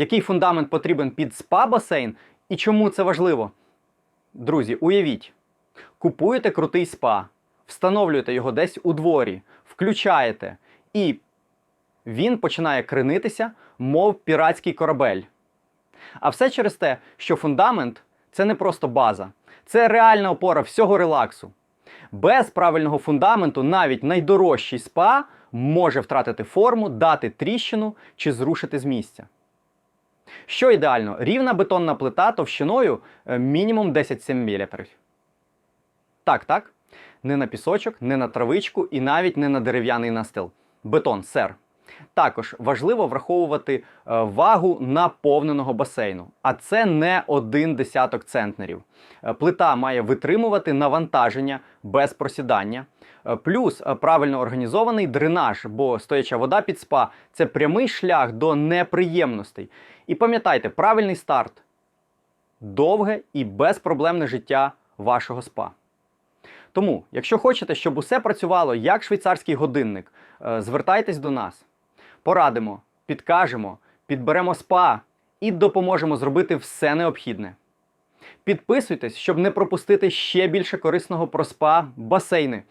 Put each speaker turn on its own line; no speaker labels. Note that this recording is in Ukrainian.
Який фундамент потрібен під спа-басейн і чому це важливо? Друзі, уявіть, купуєте крутий спа, встановлюєте його десь у дворі, включаєте, і він починає кренитися, мов піратський корабель. А все через те, що фундамент це не просто база, це реальна опора всього релаксу. Без правильного фундаменту навіть найдорожчий спа може втратити форму, дати тріщину чи зрушити з місця. Що ідеально, рівна бетонна плита товщиною е, мінімум 10 мм. Так, так. Не на пісочок, не на травичку і навіть не на дерев'яний настил. Бетон, сер. Також важливо враховувати е, вагу наповненого басейну, а це не один десяток центнерів. Е, Плита має витримувати навантаження без просідання. Е, Плюс правильно організований дренаж, бо стояча вода під спа це прямий шлях до неприємностей. І пам'ятайте, правильний старт довге і безпроблемне життя вашого спа. Тому, якщо хочете, щоб усе працювало як швейцарський годинник, звертайтесь до нас. Порадимо, підкажемо, підберемо спа і допоможемо зробити все необхідне. Підписуйтесь, щоб не пропустити ще більше корисного про спа, басейни.